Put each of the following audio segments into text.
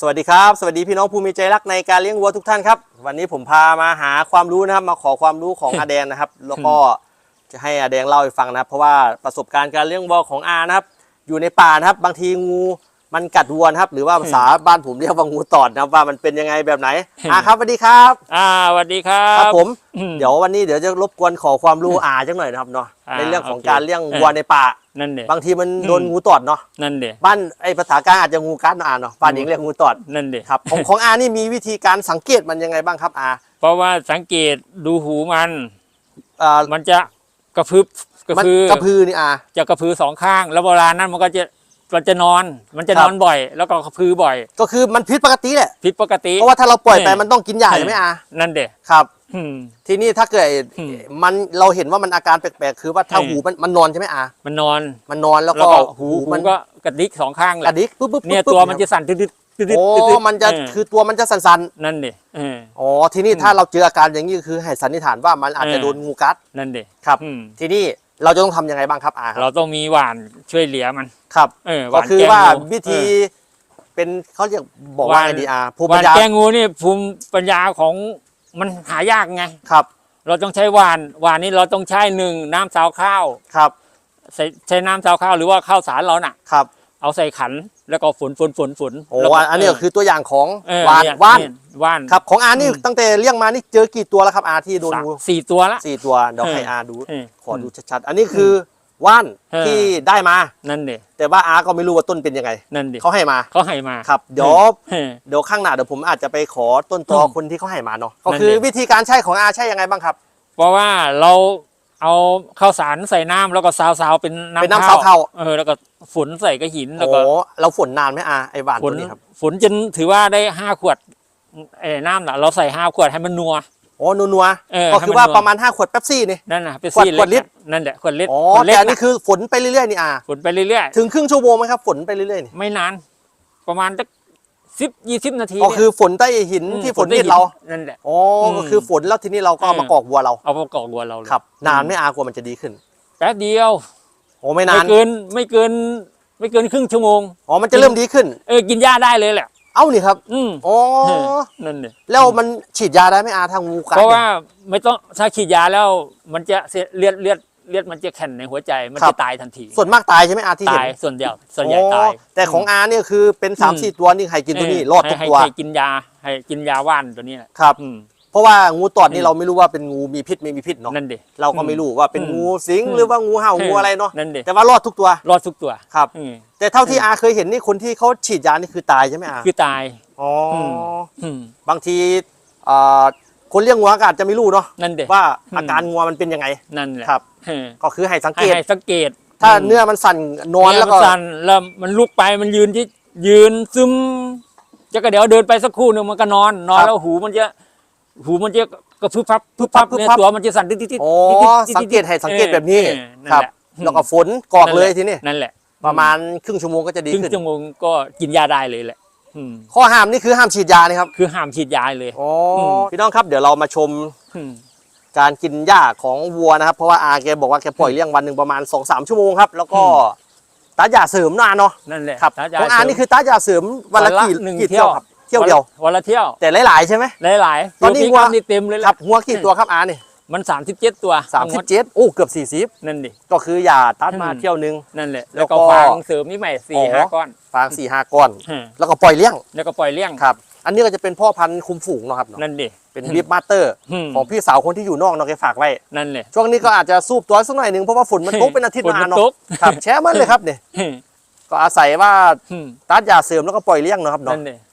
สวัสดีครับ สวัสดีพี่น้องผู้มีใจรักในการเลี้ยงวัวทุกท่านครับ วันนี้ผมพามาหาความรู้นะครับ มาขอความรู้ของอาแดงนะครับ แล้วก็จะให้อาแดงเล่าให้ฟังนะครับ เพราะว่าประสบการณ์การเลี้ยงวัวของอานะครับ อยู่ในป่านะครับ บางทีงู มันกัดวัวนะครับ หรือว่าภาษาบ้านผมเรียกว่างูตอดนะครับว่ามันเป็นยังไงแบบไหนอาครับสวัสดีครับ อ่าสวัสดีครับ ครับผมอืมเดี๋ยววันนี้เดี๋ยวจะรบกวนขอความรู้อาจังหน่อยนะครับเนาะอ่าในเรื่องของโอเคการเลี้ยงวัวในป่านั่นเด็บางทีมันโดนอืมงูตอดเนาะนั่นเด็บ้านไอ้ภาษากลางอาจจะงูกัดเนาะอาเนาะบ้านเองเรียกงูตอดนั่นเด็ครับของของอานี่มีวิธีการสังเกตมันยังไงบ้างครับอาเพราะว่าสังเกตดูหูมันเอ่อมันจะกระพริบกระมันพือกระพือนี่อาจะกระพือสองข้าง แล้วเวลานั้นมันก็จะ มันจะนอน มันจะครันบอนบ่อย แล้วก็กระพือบ่อย ก็คือมันผิดปกติแหละผิดปกติ เพราะว่าถ้าเราปล่อยไปเนี่ยมันต้องกินยาใช่ไหมอานั่นเด็ครับอืมทีนี้ถ้าเกิดอืมมันเราเห็นว่ามันอาการแปลกๆ คือว่าถ้าใช่หูมันมันนอนใช่ไหมอามันนอน มันนอนแล้วแล้วก็ก็หูหูหูมันก็กระดิกสองข้างแหกละระดิกปุ๊บปุ๊บเนี่ยปุ๊บตัวปุ๊บมันจะสั่นตึ๊ดตึ๊ดตึ๊ดตึ๊ดโอ้ตึ๊ดมันจะเออคือตัวมันจะสั่นนั่นเด็เออๆอ๋อ ทีนี้ถ้าเราเจออาการอย่างนี้คือให้สันนิษฐานว่ามันอาจจะเออโดนงูกัด นั่นเด็ครับอืมทีนี้ เราจะต้องทำยังไงบ้างครับอาครับเราต้องมีหวานช่วยเหลือมันครับเออหก็วานคือแก้ว่างูวิธีเออ เป็นเขาเรียกบอกว่า ไงดีอาภูมิหปัวาญนญาแก้งูนี่ภูมิปัญญาของมันหายากไง ครับเราต้องใช้หวานหวานนี่เราต้องใช้หนึ่งน้ำสาวข้าวครับใส่ใช้น้ำสาวข้าวหรือว่าข้าวสารเราน่ะ ครับ เอาใส่ขันแล้วก็ฝนฝนฝนฝนโอ้แล้วก็อันนี้ก็คือตัวอย่างของเออวานเยว่านเยว่านครับของอานี่อืมตั้งแต่เลี้ยงมานี่เจอกี่ตัวแล้วครับอาที่โดนสามงูสี่ตัวละ สี่ตัวเดี๋ยวเออให้อาดู เออ ขอดูชัดๆ อันนี้คือว่านเออที่ได้มา นั่นเด็แต่ว่าอาก็ไม่รู้ว่าต้นเป็นยังไงนั่นเด็เขาให้มาเขาให้มาครับเดี๋ยวเออ เดี๋ยวข้างหน้าเดี๋ยวผมอาจจะไปขอต้นตออืมคนที่เขาให้มาเนาะก็นั่นคือดิ วิธีการใช้ของอาใช้ยังไงบ้างครับ เพราะว่าเรา เอาข้าวสารใส่น้ำแล้วก็ซาวซาวๆเป็นน้ำเป็นน้ำซาวข้าว เออแล้วก็ฝนใส่กระหินแล้วโอ้ก็เราฝนนานไหมอาไอ้หวานฝตัวนนี้ครับฝนจนถือว่าได้ห้าขวดเอ้น้ำน่ะเราใส่ห้าขวดให้มันนัว โอ้นัวเออๆก็คือว่าให้มันนัว ประมาณ5ขวดเป๊ปซี่นี่ นั่นน่ะเป็นขวดซี่ขวดลิตรน่ะนั่นแหละขวดลิตรอ๋อขวดเล็กแต่อันนี่น่ะคือฝนไปเรื่อยๆนี่อาฝนไปเรื่อยถึงครึ่งชั่วโมงไหมครับฝนไปเรื่อยๆนี่ๆไม่นาน ประมาณสัก สิบยี่สิบนาทีอ๋อเนี่ยคือฝนใต้หินมที่ฝนได้มีดเรานั่นแหละอ๋ออมก็คือฝนแล้วทีนี้เราก็เอามาเออกอกวัวเรา เอาประกอบวัวเราเลยครับ นานไหม่อากว่ามันจะดีขึ้นแป๊บเดียวโอ้ไม่นาไม่นเกินไม่เกิน ไม่เกินครึ่งชั่วโมงอ๋อมันจะเริ่มดีขึ้นเออกินหญ้าได้เลยแหละเอ้านี่ครับ อืมอ๋อเออนั่นเนี่ยแล้วมันฉีดยาได้ไหมอาทางงูกัดเพราะว่าไม่ต้องถ้าฉีดยาแล้วมันจะเสียเลือดเลือด เลือดมันจะแข็งในหัวใจมันจะตายทันทีส่วนมากตายใช่ไหมอาที่เห็นตายส่วนเดียวส่วนใหญ่ตายอ๋อแต่ของอาเนี่ยคือเป็น3ามอืมสี่ตัวนี่ให้กินตัวนี้เรอดทุกให้ตัวให้กินยาให้กินยาว่านตัวนี้แหละครับ อืม เพราะว่างูตอดอืนี่มเราไม่รู้ว่าเป็นงูมีพิษไม่มีพิษเนาะนั่นดิ เราก็ไม่รู้ว่าเป็นอืมงูสิงอืม หรือว่างูเห่างูอะไรเนาะนั่นดิแต่ว่ารอดทุกตัวรอดทุกตัวครับ อืมแต่เท่าที่อืมอาเคยเห็นนี่คนที่เขาฉีดยานี่คือตายใช่ไหมอาคือตาย อ๋ออม อืม บางทีอ่า คนเลี้ยงงัวก็อาจจะไม่รู้เนาะนั่นดิว่าอืมอาการงัวมันเป็นยังไงนั่นแหละครับเออก็คือให้สังให้เกตให้สังเกต ถ้าเนื้อมันสั่นนอนแล้วก็เยมัสั่นแล้วมันลุกไปมันยืนที่ยืนซึมจะก็เดี๋ยวเดินไปสักครู่หนึ่งมันก็นอนนอนแล้วหูมันจะหูมันจะกระพึบพับพึบพับเนี่ยตัวมันจะสั่นติ๊ดติ๊ดติ๊ดโอ้ติ๊ดติ๊ดติ๊ดสังเกตให้สังเกตแบบนี้เออนั่นครับแหละแล้วก็ฝนกรอกเลยทีนี้นั่นแหละประมาณครึ่งชั่วโมงก็จะดีครึ่งขึ้นชั่วโมงก็กินยาได้เลยแหละ อืมข้อห้ามนี่คือห้ามฉีดยานะครับคือห้ามฉีดยาเลยอ๋อมพี่น้องครับเดี๋ยวเรามาชมอืมการกินหญ้าของวัวนะครับ เพราะว่าอาแกบอกว่าแกปล่อยเลี้ยงวันหนึ่งประมาณ2อสชั่วโมงครับ แล้วก็ตาหญ้าเสริมนาเนาะนั่นแหละครับถ้าของอานี่คือตาหญ้าเสริมวันละกี่หนึ่งกี่เที่ยวครับเที่ยวเดียว วันละเที่ยว แต่หลายๆใช่ไหมหลายๆตอนนี้เดี๋ยววัวพี่นี่เต็มเลยแหครัละบหัวกี่ตัวครับอาเนี่ย มันสามสิบเจ็ดตัวสามสิบเจ็ดโอ้เกือบสี่สิบนั่นดิก็คือหญ้าตัดมาอืมเที่ยวหนึง นั่นแหละ แล้แล้ววก็ก็ฟางเสริมนี่ใหม่สี่อ๋อห้าก้อนฟางสี่ห้าก้อนฮะแล้วก็ปล่อยเลี้ยง แล้วก็ปล่อยเลี้ยงครับ อันนี้ก็จะเป็นพ่อพันธุ์คุมฝูงเนาะครับเนาะนั่นดิเป็นบีฟมาสเตอร์อืมของพี่สาวคนที่อยู่นอกเนาะแกฝากไว้นั่นเลยช่วงนี้ก็อาจจะสูบตัวสักหน่อยหนึ่งเพราะว่าฝนมันตกเป็นอาทิตย์ฝนมามันเนาะตกครับแช่มันเลยครับเนี่ยอืมก็อาศัยว่าอืมตัดยาเสริมแล้วก็ปล่อยเลี้ยงเนาะครับเนาะนั่นเลยอืม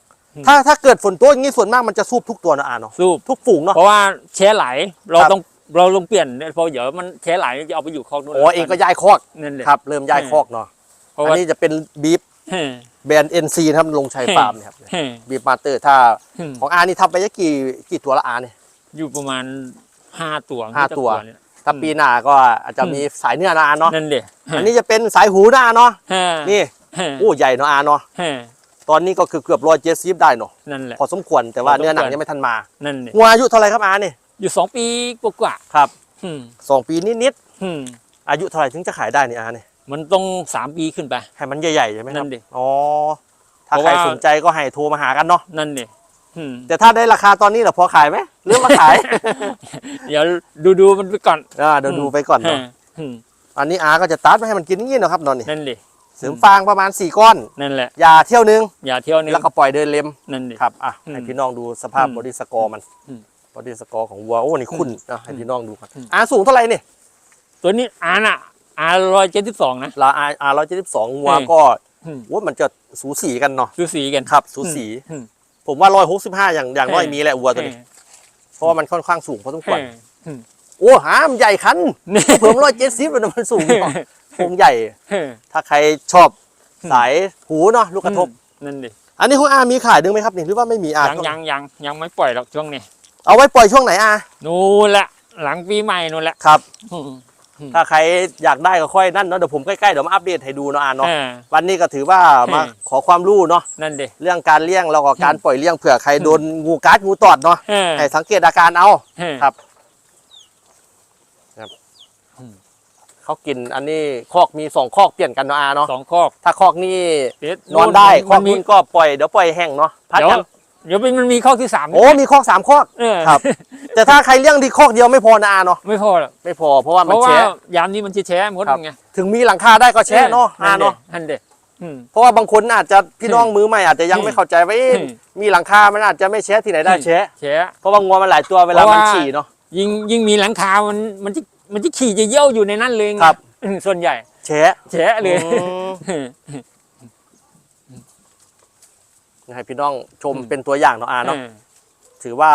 ถ้าถ้าเกิดฝนตกอย่างนี้ส่วนมากมันจะสูบทุกตัวเนาะอาเนาะสูบทุกฝูงเนาะ เพราะว่าแช่ไหลเราครับ ต้องเราลงเปลี่ยนเนี่ยเพราะเดี๋ยวมันแช่ไหลจะเอาไปอยู่คอกนู้นโอ้เองก็ย้ายคอกนั่นเลยครับ เริ่มย้ายคอกเนาะเพราะอันว่า นี้จะเป็นบีฟเฮ้ยแบรนด์ NC นะครับลงชัยฟาร์มเนี่ยครับเฮ้ยบีฟมาสเตอร์ถ้าอืมของอานี่ทำไปจะกี่กี่ตัวละอาเนี่ย อยู่ประมาณห้าตัวห้าตัว เนี่ย ถ้าปีหน้าก็อาจจะมีสายเนื้อนะอาเนาะนั่นเลยอันนี้จะเป็นสายหูนะอาเนาะนี่นี่โอ้ใหญ่เนาะอาเนาะ ตอนนี้ก็คือเกือบร้อยเจ็ดสิบได้เนาะนั่นแหละพอสมควรแต่ว่าพอสมควรเนื้อหนังยังไม่ทันมานั่นเลยงัวอายุเท่าไหรครับอาเนี่ยอยู่สองปีกว่าครับๆอืมสองปีนิดอืมๆอายุเท่าไหร่ถึงจะขายได้นี่อาเนี่ยมันต้องสามปีขึ้นไปให้มันใหญ่ๆใช่ไหมคนั่รับนดิอ๋อถ้าเพราะใครว่าสนใจก็ให้โทรมาหากันเนาะนั่นดิอืมแต่ถ้าได้ราคาตอนนี้เหรอพอขายไหมหรือมาขาย เดี๋ยวดูดูมันไปก่อนอ่าเดี๋ยวดูไปก่อนเนาะอืมอันนี้อาก็จะตัดไม่ให้มันกินอย่างนี้เนาะครับนอนนี่นั่นดิ เสริมฟางประมาณ4ก้อนนั่นแหละยาเที่ยวนึงอย่าเที่ยวนึงแล้วก็ปล่อยเดินเล็มนั่นดิครับอะอืมให้พี่น้องดูสภาพอืมบอดี้สกอร์มันอืมบอดี้สกอร์ของวัวโอ้นี่คุณนะให้อืมพี่น้องดูครับอืมอาสูงเท่าไหร่นี่ตัวนี้อาน่ะอาร้อยเจ็ดสิบสองนะลาอาอาร้อยเจ็ดสิบสองวัวอืมก็อืมว่ามันจะสูสีกันเนาะดูสีกันครับ สูสีอืมผมว่าร้อยหกสิบห้าอย่างอย่างน้อยเออมีแหละวัวตัวนี้ เพราะว่ามันค่อนข้างสูงพอสมควรเออโอ้หามนใหญ่คันเพิ่มร้อยเจ็ดสิบมันสูง เนาะโครงใหญ่เออถ้าใครชอบสายหูเนาะลูกกระทบนั่นดิอันนี้ของอามีขายดึงไหมครับนี่หรือว่าไม่มีอายังยังยังยังไม่ปล่อยหรอกช่วงนี้ เอาไว้ปล่อยช่วงไหนอานู่นแหละหลังปีใหม่นู่นแหละครับอืมถ้าใครอยากได้ก็ค่อยนั่นเนาะเดี๋ยวผมใกล้ๆเดี๋ยวมาอัปเดตให้ดูเนาะอาเนาะเออวันนี้ก็ถือว่ามาเออขอความรู้เนาะนั่นดิเรื่องการเลี้ยงแล้วก็การปล่อยเลี้ยงเผื่อใครโดนงูกัดงูตอดเนาะเออให้สังเกตอาการเอาเออครับ ครับอืม เขากินอันนี้คอกมีสองคอกเปลี่ยนกันเนาะอาเนาะสองคอก ถ้าคอกนี่เดี๋ยวนอนได้คมัอกนมีนู้นก็ปล่อยเดี๋ยวปล่อยแห้งเนาะพัดเดี๋ยวกันเดี๋ยวมันมีคอกที่สามโอ้มีคอกสามคอก เออครับ แต่ถ้าใครเลี้ยงที่คอกเดียวไม่พอนะอาเนาะไม่พอหรอกไม่พอเพราะว่าเพมันราะว่าแฉะ ยามนี้มันจะแฉะหมดครับ ไงถึงมีหลังคาได้ก็แฉะเนาะอาเนาะนั่นเด็อืม เพราะว่าบางคนอาจจะพี่น้องมือใหม่อาจจะยังอืมไม่เข้าใจว่าเอ๊ะอืม มีหลังคา มันอาจจะไม่แชะที่ไหนได้อืมแชะแฉะ เพราะว่างัวมันหลายตัวเวลาเพราะมันว่าฉี่เนาะ ยิ่งยิ่งมีหลังคา มันมันจะ มันจะขี่จะเยี่ยวอยู่ในนั้นเลยไงครับอืมส่วนใหญ่แชะแฉะเลยอืมให้พี่น้องชมเป็นตัวอย่างเนาะอาเนาะเออถือว่า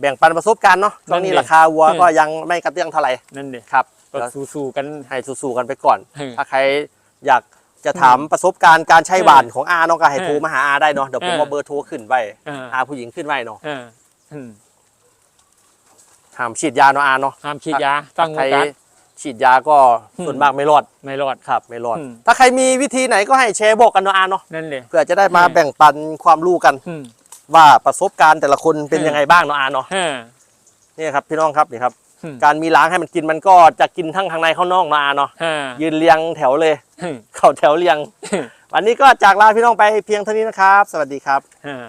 แบ่งปันประสบการณ์เนาะช่วงนี้นั่นดิราคาวัวอืมก็ยังไม่กระเตื้องเท่าไหร่ นั่นเด็ครับ ก็เดี๋ยวสู้ๆกัน ให้สู้ๆกันไปก่อนเออถ้าใครอยากจะถามประสบการณ์การใช้เออหวานของอาเนาะก็ให้เออโทรมาหาอาได้เนาะ เดี๋ยวผมเออเอาเบอร์โทรขึ้นไว้เอออาผู้หญิงขึ้นไว้เนาะเอออืม ห้ามฉีดยาเนาะอาเนาะห้ามฉีดยาตั้งใครการฉีดยาก็อืมส่วนมากไม่รอดไม่รอด ครับไม่รอด อืม ถ้าใครมีวิธีไหนก็ให้แชร์บอกกันเนาะอาเนาะนั่นเลยเพื่อจะได้มาเออแบ่งปันความรู้กัน อืม ว่าประสบการณ์แต่ละคนเป็นเออยังไงบ้างเนาะอาเนาะเออนี่ครับพี่น้องครับนี่ครับ อืมการมีล้างให้มันกินมันก็จะกินทั้งข้างในข้างนอกเนาะอาเนาะเออยืนเรียงแถวเลย อืม เข้าแถวเรียง วันนี้ก็จากลาพี่น้องไปเพียงเท่านี้นะครับ สวัสดีครับเออ